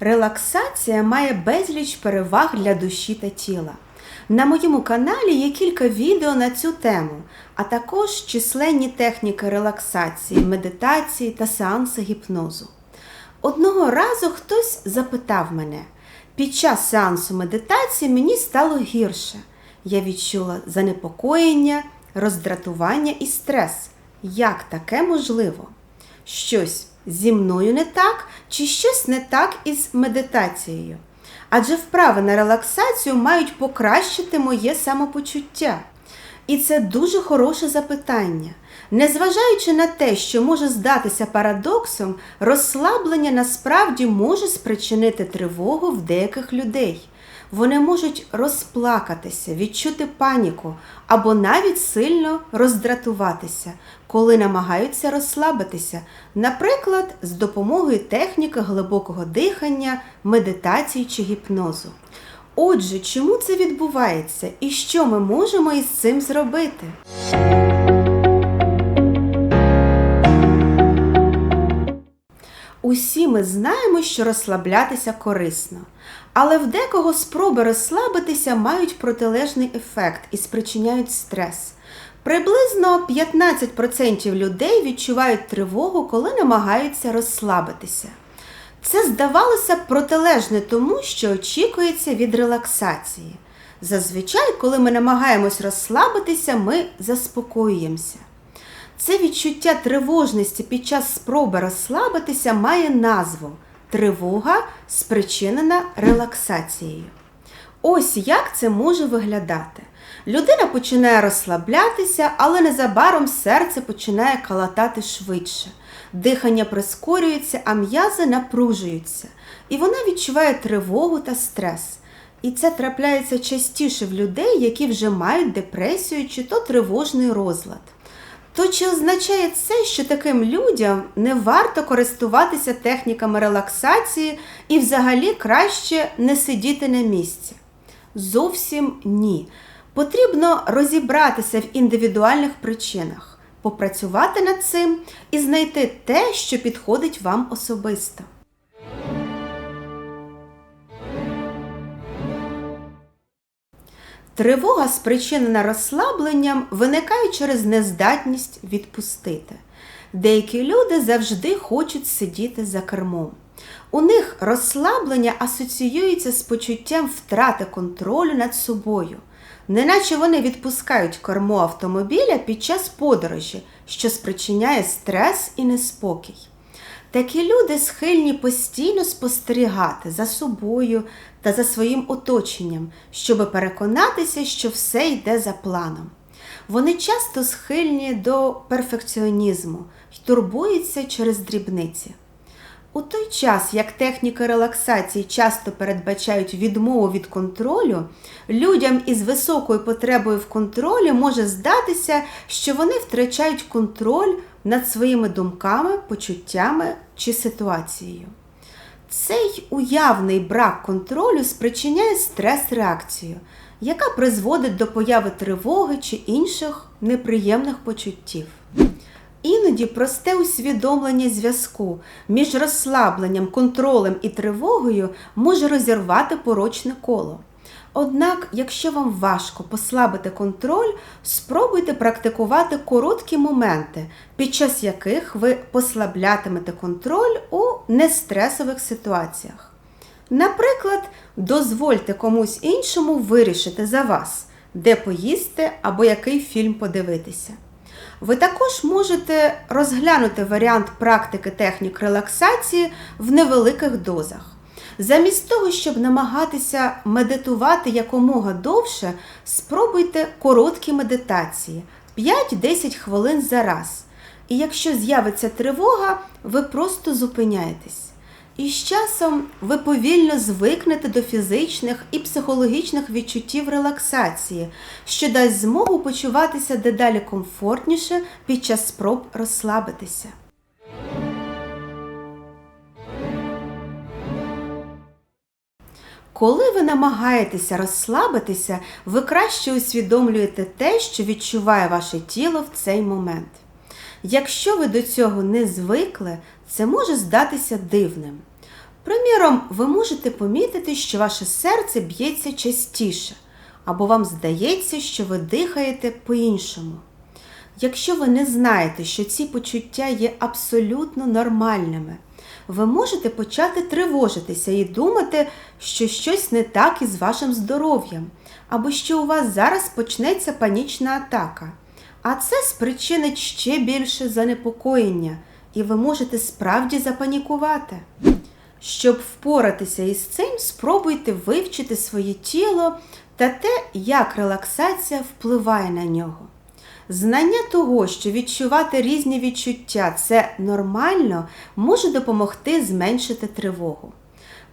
Релаксація має безліч переваг для душі та тіла. На моєму каналі є кілька відео на цю тему, а також численні техніки релаксації, медитації та сеанси гіпнозу. Одного разу хтось запитав мене, під час сеансу медитації мені стало гірше. Я відчула занепокоєння, роздратування і стрес. Як таке можливо? Щось зі мною не так, чи щось не так із медитацією? Адже вправи на релаксацію мають покращити моє самопочуття. І це дуже хороше запитання. Незважаючи на те, що може здатися парадоксом, розслаблення насправді може спричинити тривогу в деяких людей. Вони можуть розплакатися, відчути паніку або навіть сильно роздратуватися, коли намагаються розслабитися, наприклад, з допомогою техніки глибокого дихання, медитації чи гіпнозу. Отже, чому це відбувається і що ми можемо із цим зробити? Усі ми знаємо, що розслаблятися корисно, але в декого спроби розслабитися мають протилежний ефект і спричиняють стрес. Приблизно 15% людей відчувають тривогу, коли намагаються розслабитися. Це здавалося протилежне тому, що очікується від релаксації. Зазвичай, коли ми намагаємось розслабитися, ми заспокоюємося. Це відчуття тривожності під час спроби розслабитися має назву тривога, спричинена релаксацією. Ось як це може виглядати. Людина починає розслаблятися, але незабаром серце починає калатати швидше. Дихання прискорюється, а м'язи напружуються, і вона відчуває тривогу та стрес. І це трапляється частіше в людей, які вже мають депресію чи то тривожний розлад. То чи означає це, що таким людям не варто користуватися техніками релаксації і взагалі краще не сидіти на місці? Зовсім ні. Потрібно розібратися в індивідуальних причинах, попрацювати над цим і знайти те, що підходить вам особисто. Тривога, спричинена розслабленням, виникає через нездатність відпустити. Деякі люди завжди хочуть сидіти за кермом. У них розслаблення асоціюється з почуттям втрати контролю над собою, неначе вони відпускають кермо автомобіля під час подорожі, що спричиняє стрес і неспокій. Такі люди схильні постійно спостерігати за собою та за своїм оточенням, щоб переконатися, що все йде за планом. Вони часто схильні до перфекціонізму й турбуються через дрібниці. У той час, як техніки релаксації часто передбачають відмову від контролю, людям із високою потребою в контролі може здатися, що вони втрачають контроль над своїми думками, почуттями чи ситуацією. Цей уявний брак контролю спричиняє стрес-реакцію, яка призводить до появи тривоги чи інших неприємних почуттів. Іноді просте усвідомлення зв'язку між розслабленням, контролем і тривогою може розірвати порочне коло. Однак, якщо вам важко послабити контроль, спробуйте практикувати короткі моменти, під час яких ви послаблятимете контроль у нестресових ситуаціях. Наприклад, дозвольте комусь іншому вирішити за вас, де поїсти або який фільм подивитися. Ви також можете розглянути варіант практики технік релаксації в невеликих дозах. Замість того, щоб намагатися медитувати якомога довше, спробуйте короткі медитації 5-10 хвилин за раз. І якщо з'явиться тривога, ви просто зупиняєтесь. І з часом ви повільно звикнете до фізичних і психологічних відчуттів релаксації, що дасть змогу почуватися дедалі комфортніше під час спроб розслабитися. Коли ви намагаєтеся розслабитися, ви краще усвідомлюєте те, що відчуває ваше тіло в цей момент. Якщо ви до цього не звикли, це може здатися дивним. Приміром, ви можете помітити, що ваше серце б'ється частіше, або вам здається, що ви дихаєте по-іншому. Якщо ви не знаєте, що ці почуття є абсолютно нормальними, ви можете почати тривожитися і думати, що щось не так із вашим здоров'ям, або що у вас зараз почнеться панічна атака. А це спричинить ще більше занепокоєння, і ви можете справді запанікувати. Щоб впоратися із цим, спробуйте вивчити своє тіло та те, як релаксація впливає на нього. Знання того, що відчувати різні відчуття це нормально, може допомогти зменшити тривогу.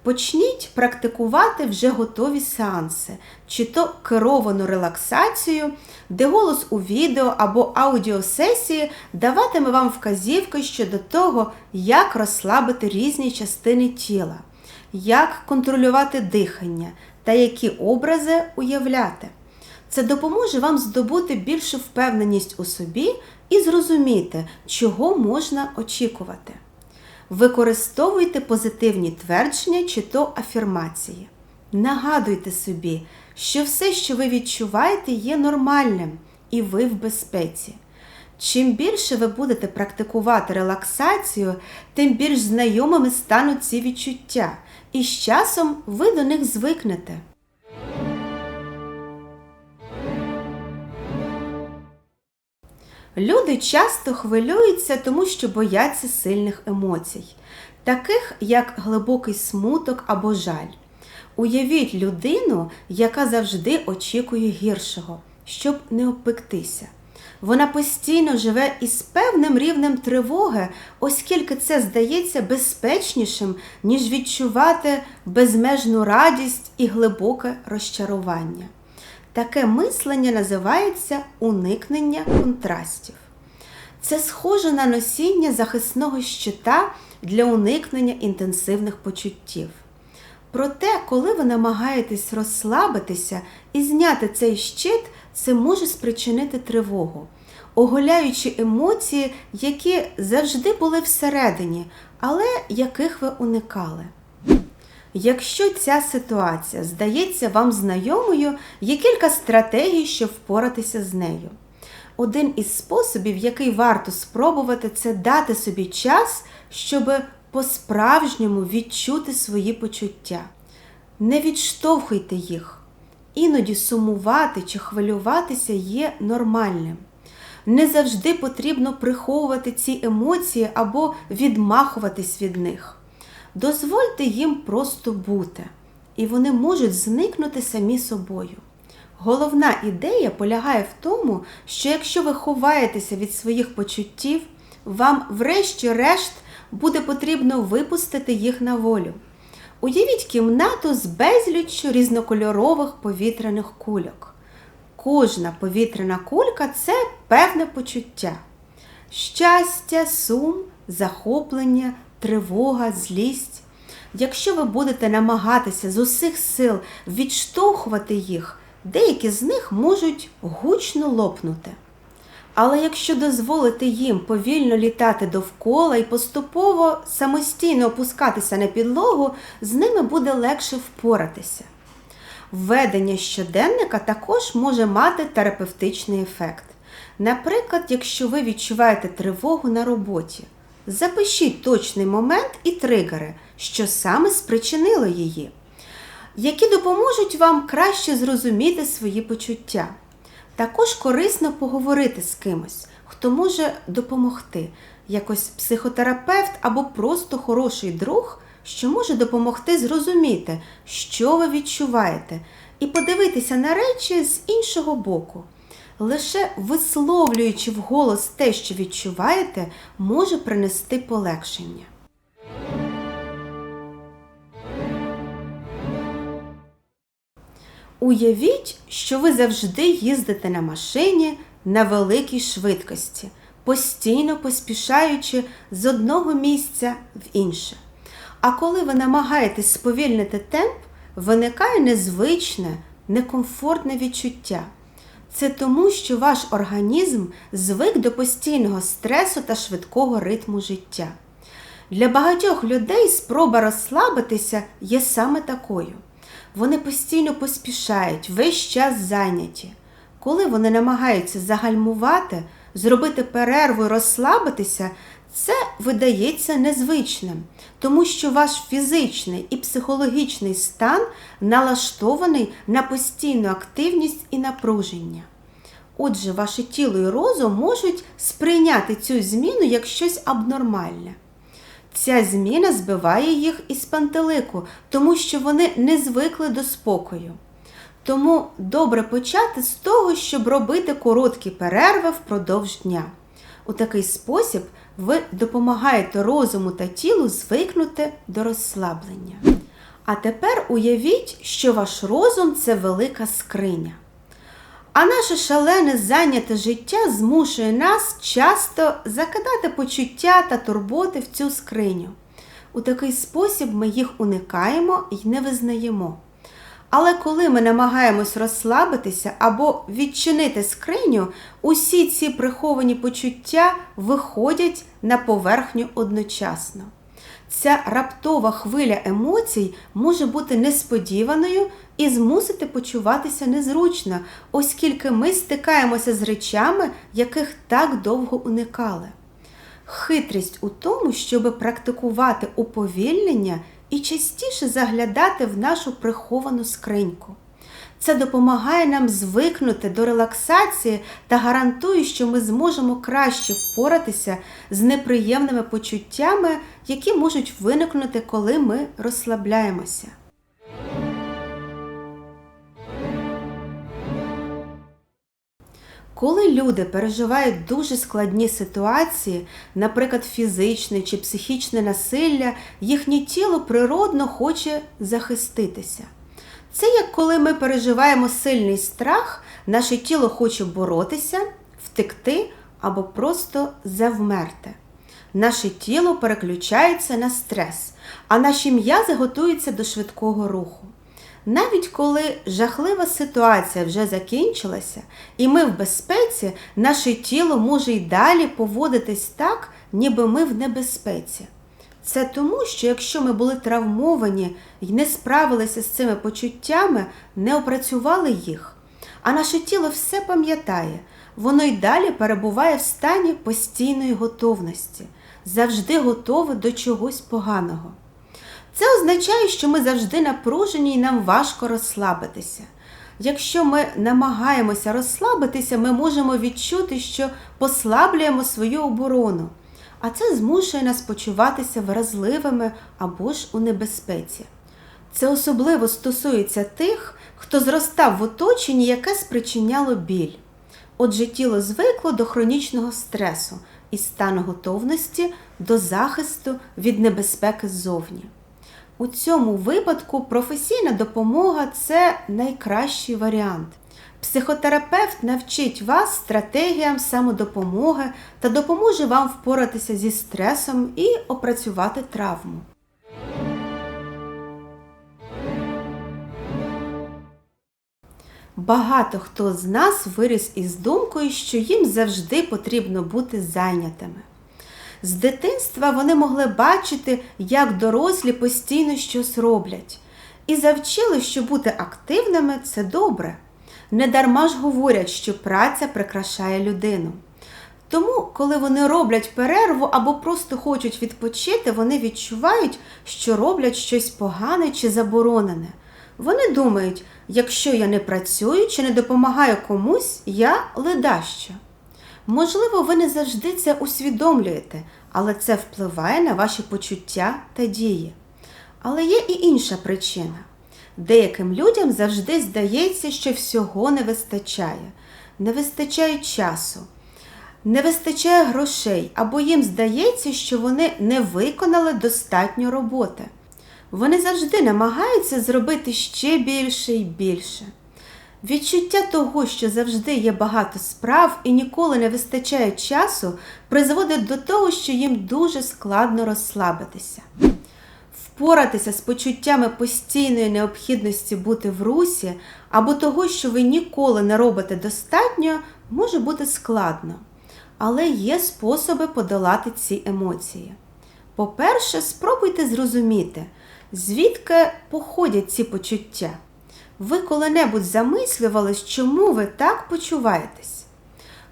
Почніть практикувати вже готові сеанси, чи то керовану релаксацію, де голос у відео або аудіосесії даватиме вам вказівки щодо того, як розслабити різні частини тіла, як контролювати дихання та які образи уявляти. Це допоможе вам здобути більшу впевненість у собі і зрозуміти, чого можна очікувати. Використовуйте позитивні твердження чи то афірмації. Нагадуйте собі, що все, що ви відчуваєте, є нормальним і ви в безпеці. Чим більше ви будете практикувати релаксацію, тим більш знайомими стануть ці відчуття, і з часом ви до них звикнете. Люди часто хвилюються, тому що бояться сильних емоцій, таких як глибокий смуток або жаль. Уявіть людину, яка завжди очікує гіршого, щоб не опектися. Вона постійно живе із певним рівнем тривоги, оскільки це здається безпечнішим, ніж відчувати безмежну радість і глибоке розчарування. Таке мислення називається уникнення контрастів. Це схоже на носіння захисного щита для уникнення інтенсивних почуттів. Проте, коли ви намагаєтесь розслабитися і зняти цей щит, це може спричинити тривогу, оголяючи емоції, які завжди були всередині, але яких ви уникали. Якщо ця ситуація здається вам знайомою, є кілька стратегій, щоб впоратися з нею. Один із способів, який варто спробувати, це дати собі час, щоб по-справжньому відчути свої почуття. Не відштовхуйте їх. Іноді сумувати чи хвилюватися є нормальним. Не завжди потрібно приховувати ці емоції або відмахуватись від них. Дозвольте їм просто бути, і вони можуть зникнути самі собою. Головна ідея полягає в тому, що якщо ви ховаєтеся від своїх почуттів, вам, врешті-решт, буде потрібно випустити їх на волю. Уявіть кімнату з безліччю різнокольорових повітряних кульок. Кожна повітряна кулька це певне почуття. Щастя, сум, захоплення, тривога, злість. Якщо ви будете намагатися з усіх сил відштовхувати їх, деякі з них можуть гучно лопнути. Але якщо дозволити їм повільно літати довкола і поступово самостійно опускатися на підлогу, з ними буде легше впоратися. Введення щоденника також може мати терапевтичний ефект. Наприклад, якщо ви відчуваєте тривогу на роботі, запишіть точний момент і тригери, що саме спричинило її, які допоможуть вам краще зрозуміти свої почуття. Також корисно поговорити з кимось, хто може допомогти, якось психотерапевт або просто хороший друг, що може допомогти зрозуміти, що ви відчуваєте, і подивитися на речі з іншого боку. Лише висловлюючи вголос те, що відчуваєте, може принести полегшення. Уявіть, що ви завжди їздите на машині на великій швидкості, постійно поспішаючи з одного місця в інше. А коли ви намагаєтесь сповільнити темп, виникає незвичне, некомфортне відчуття. Це тому, що ваш організм звик до постійного стресу та швидкого ритму життя. Для багатьох людей спроба розслабитися є саме такою. Вони постійно поспішають, весь час зайняті. Коли вони намагаються загальмувати, зробити перерву і розслабитися, це видається незвичним, тому що ваш фізичний і психологічний стан налаштований на постійну активність і напруження. Отже, ваше тіло і розум можуть сприйняти цю зміну як щось абнормальне. Ця зміна збиває їх із пантелику, тому що вони не звикли до спокою. Тому добре почати з того, щоб робити короткі перерви впродовж дня. У такий спосіб ви допомагаєте розуму та тілу звикнути до розслаблення. А тепер уявіть, що ваш розум це велика скриня. А наше шалене зайняте життя змушує нас часто закидати почуття та турботи в цю скриню. У такий спосіб ми їх уникаємо і не визнаємо. Але коли ми намагаємось розслабитися або відчинити скриню, усі ці приховані почуття виходять на поверхню одночасно. Ця раптова хвиля емоцій може бути несподіваною і змусити почуватися незручно, оскільки ми стикаємося з речами, яких так довго уникали. Хитрість у тому, щоб практикувати уповільнення і частіше заглядати в нашу приховану скриньку. Це допомагає нам звикнути до релаксації та гарантує, що ми зможемо краще впоратися з неприємними почуттями, які можуть виникнути, коли ми розслабляємося. Коли люди переживають дуже складні ситуації, наприклад, фізичне чи психічне насилля, їхнє тіло природно хоче захиститися. Це як коли ми переживаємо сильний страх, наше тіло хоче боротися, втекти або просто завмерти. Наше тіло переключається на стрес, а наші м'язи готуються до швидкого руху. Навіть коли жахлива ситуація вже закінчилася, і ми в безпеці, наше тіло може й далі поводитись так, ніби ми в небезпеці. Це тому, що якщо ми були травмовані і не справилися з цими почуттями, не опрацювали їх, а наше тіло все пам'ятає, воно й далі перебуває в стані постійної готовності, завжди готове до чогось поганого. Це означає, що ми завжди напружені і нам важко розслабитися. Якщо ми намагаємося розслабитися, ми можемо відчути, що послаблюємо свою оборону, а це змушує нас почуватися вразливими або ж у небезпеці. Це особливо стосується тих, хто зростав в оточенні, яке спричиняло біль. Отже, тіло звикло до хронічного стресу і стану готовності до захисту від небезпеки ззовні. У цьому випадку професійна допомога це найкращий варіант. Психотерапевт навчить вас стратегіям самодопомоги та допоможе вам впоратися зі стресом і опрацювати травму. Багато хто з нас виріс із думкою, що їм завжди потрібно бути зайнятими. З дитинства вони могли бачити, як дорослі постійно щось роблять, і завчили, що бути активними це добре. Недарма ж говорять, що праця прикрашає людину. Тому, коли вони роблять перерву або просто хочуть відпочити, вони відчувають, що роблять щось погане чи заборонене. Вони думають, якщо я не працюю чи не допомагаю комусь, я ледащо. Можливо, ви не завжди це усвідомлюєте, але це впливає на ваші почуття та дії. Але є і інша причина. Деяким людям завжди здається, що всього не вистачає, не вистачає часу, не вистачає грошей, або їм здається, що вони не виконали достатньо роботи. Вони завжди намагаються зробити ще більше і більше. Відчуття того, що завжди є багато справ і ніколи не вистачає часу, призводить до того, що їм дуже складно розслабитися. Впоратися з почуттями постійної необхідності бути в русі або того, що ви ніколи не робите достатньо, може бути складно. Але є способи подолати ці емоції. По-перше, спробуйте зрозуміти, звідки походять ці почуття. Ви коли-небудь замислювались, чому ви так почуваєтесь?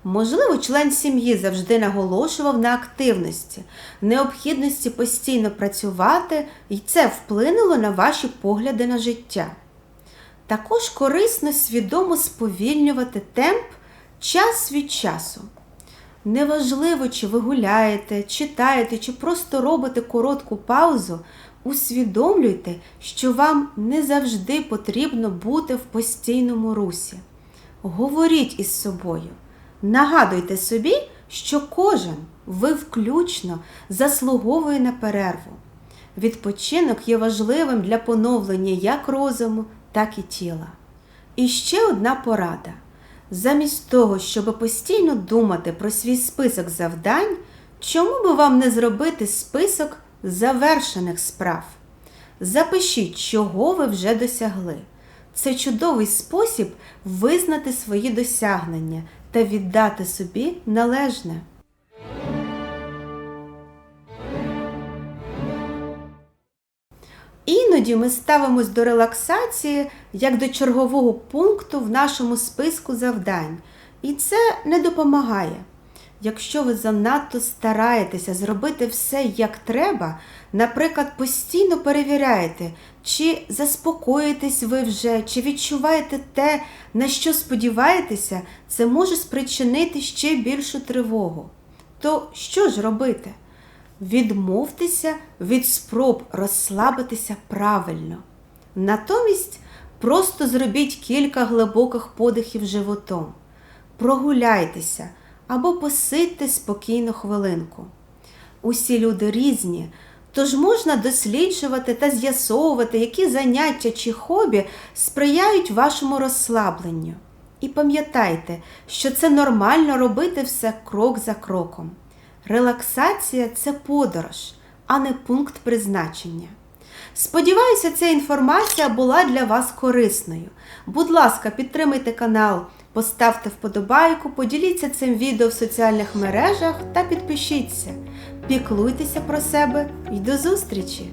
Можливо, член сім'ї завжди наголошував на активності, необхідності постійно працювати, і це вплинуло на ваші погляди на життя. Також корисно свідомо сповільнювати темп час від часу. Неважливо, чи ви гуляєте, читаєте, чи просто робите коротку паузу, усвідомлюйте, що вам не завжди потрібно бути в постійному русі. Говоріть із собою. Нагадуйте собі, що кожен, ви включно, заслуговує на перерву. Відпочинок є важливим для поновлення як розуму, так і тіла. І ще одна порада. Замість того, щоб постійно думати про свій список завдань, чому би вам не зробити список завершених справ? Запишіть, чого ви вже досягли. Це чудовий спосіб визнати свої досягнення та віддати собі належне. Іноді ми ставимось до релаксації як до чергового пункту в нашому списку завдань, і це не допомагає. Якщо ви занадто стараєтеся зробити все як треба, наприклад, постійно перевіряєте, чи заспокоїтесь ви вже, чи відчуваєте те, на що сподіваєтеся, це може спричинити ще більшу тривогу. То що ж робити? Відмовтеся від спроб розслабитися правильно. Натомість просто зробіть кілька глибоких подихів животом, прогуляйтеся або посидьте спокійно хвилинку. Усі люди різні, тож можна досліджувати та з'ясовувати, які заняття чи хобі сприяють вашому розслабленню. І пам'ятайте, що це нормально робити все крок за кроком. Релаксація це подорож, а не пункт призначення. Сподіваюся, ця інформація була для вас корисною. Будь ласка, підтримайте канал, поставте вподобайку, поділіться цим відео в соціальних мережах та підпишіться. Піклуйтеся про себе і до зустрічі!